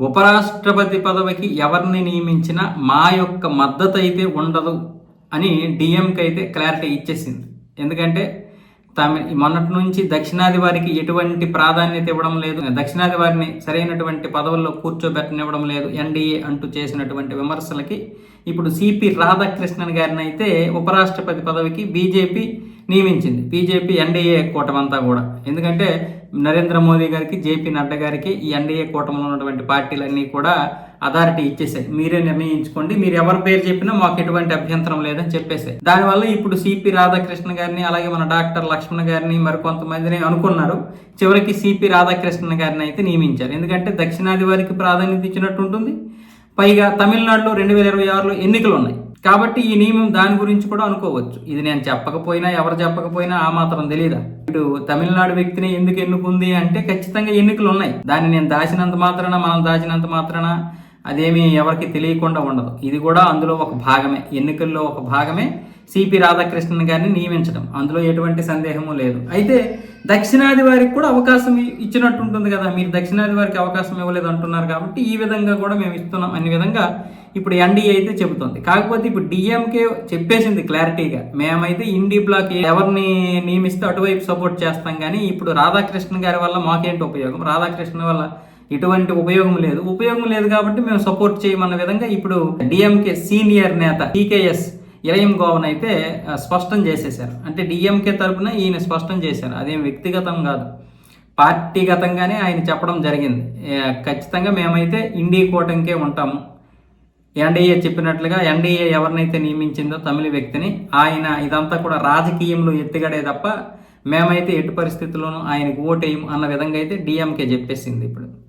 ఉపరాష్ట్రపతి పదవికి ఎవరిని నియమించినా మా యొక్క మద్దతు అయితే ఉండదు అని డిఎంకి అయితే క్లారిటీ ఇచ్చేసింది. ఎందుకంటే తమ మొన్నటి నుంచి దక్షిణాది వారికి ఎటువంటి ప్రాధాన్యత ఇవ్వడం లేదు. దక్షిణాది వారిని సరైనటువంటి పదవుల్లో కూర్చోబెట్టనివ్వడం లేదు. ఎన్డీఏ అంటూ చేసినటువంటి విమర్శలకి ఇప్పుడు సిపి రాధాకృష్ణన్ గారిని అయితే ఉపరాష్ట్రపతి పదవికి బీజేపీ నియమించింది. బీజేపీ ఎన్డీఏ కూటమంతా కూడా. ఎందుకంటే నరేంద్ర మోదీ గారికి జేపీ నడ్డా గారికి ఈ ఎన్డీఏ కూటమిలో ఉన్నటువంటి పార్టీలన్నీ కూడా అథారిటీ ఇచ్చేసాయి మీరే నిర్ణయించుకోండి. మీరు ఎవరి పేరు చెప్పినా మాకు ఎటువంటి అభ్యంతరం లేదని చెప్పేసాయి దానివల్ల ఇప్పుడు సిపి రాధాకృష్ణ గారిని అలాగే మన డాక్టర్ లక్ష్మణ్ గారిని మరికొంతమందిని అనుకున్నారు. చివరికి సిపి రాధాకృష్ణ గారిని అయితే నియమించారు. ఎందుకంటే దక్షిణాది వారికి ప్రాధాన్యత ఇచ్చినట్టు ఉంటుంది. పైగా తమిళనాడులో రెండు వేల ఇరవై ఆరులో ఎన్నికలు ఉన్నాయి కాబట్టి ఈ నియమం దాని గురించి కూడా అనుకోవచ్చు. ఇది నేను చెప్పకపోయినా ఎవరు చెప్పకపోయినా ఆ మాత్రం తెలియదా ఇప్పుడు తమిళనాడు వ్యక్తిని ఎందుకు ఎన్నుకుంది అంటే ఖచ్చితంగా ఎన్నికలు ఉన్నాయి దాన్ని నేను దాచినంత మాత్రాన మనం దాచినంత మాత్రాన? అదేమీ ఎవరికి తెలియకుండా ఉండదు. ఇది కూడా అందులో ఒక భాగమే. ఎన్నికల్లో ఒక భాగమే. సిపి రాధాకృష్ణన్ గారిని నియమించడం. అందులో ఎటువంటి సందేహము లేదు. అయితే దక్షిణాది వారికి కూడా అవకాశం ఇచ్చినట్టు ఉంటుంది కదా. మీరు దక్షిణాది వారికి అవకాశం ఇవ్వలేదు అంటున్నారు కాబట్టి ఈ విధంగా కూడా మేము ఇస్తున్నాం అనే విధంగా ఇప్పుడు ఎన్డీఏ అయితే చెబుతోంది. కాకపోతే ఇప్పుడు డిఎంకే చెప్పేసింది క్లారిటీగా. మేమైతే ఇండి బ్లాక్ ఎవరిని నియమిస్తే అటువైపు సపోర్ట్ చేస్తాం కానీ ఇప్పుడు రాధాకృష్ణ గారి వల్ల మాకేంటి ఉపయోగం? రాధాకృష్ణ వల్ల ఎటువంటి ఉపయోగం లేదు. ఉపయోగం లేదు కాబట్టి మేము సపోర్ట్ చేయమన్న విధంగా ఇప్పుడు డిఎంకే సీనియర్ నేత టీకేఎస్ ఇరయం గోవన్ అయితే స్పష్టం చేసేశారు. అంటే డిఎంకే తరపున ఈయన స్పష్టం చేశారు. అదేం వ్యక్తిగతం కాదు. పార్టీగతంగానే ఆయన చెప్పడం జరిగింది. ఖచ్చితంగా మేమైతే ఇండి కూటమికే ఉంటాము. ఎన్డీఏ చెప్పినట్లుగా ఎన్డీఏ ఎవరినైతే నియమించిందో తమిళ వ్యక్తిని ఆయన ఇదంతా కూడా రాజకీయంలో ఎత్తిగడే తప్ప మేమైతే ఎటు పరిస్థితుల్లోనూ ఆయనకు ఓటేయం అన్న విధంగా అయితే డిఎంకే చెప్పేసింది ఇప్పుడు.